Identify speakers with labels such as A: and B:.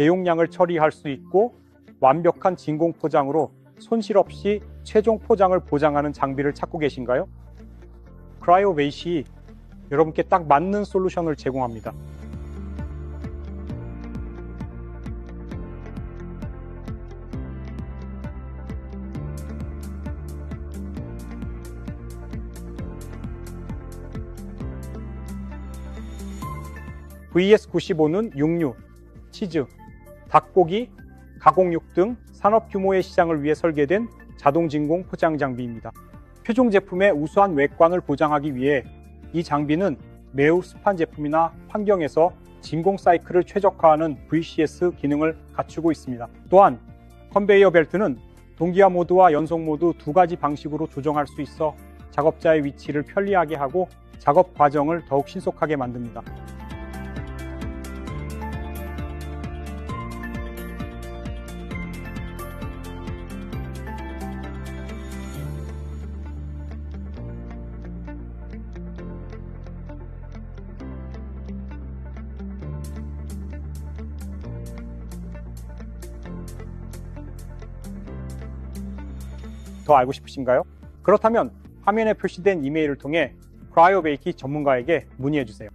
A: 대용량을 처리할 수 있고 완벽한 진공 포장으로 손실 없이 최종 포장을 보장하는 장비를 찾고 계신가요? 크라이오베이시 여러분께 딱 맞는 솔루션을 제공합니다. VS95는 육류, 치즈, 닭고기, 가공육 등 산업 규모의 시장을 위해 설계된 자동 진공 포장 장비입니다. 표종 제품의 우수한 외관을 보장하기 위해 이 장비는 매우 습한 제품이나 환경에서 진공 사이클을 최적화하는 VCS 기능을 갖추고 있습니다. 또한 컨베이어 벨트는 동기화 모드와 연속 모드 두 가지 방식으로 조정할 수 있어 작업자의 위치를 편리하게 하고 작업 과정을 더욱 신속하게 만듭니다. 더 알고 싶으신가요? 그렇다면 화면에 표시된 이메일을 통해 크라이오베이키 전문가에게 문의해 주세요.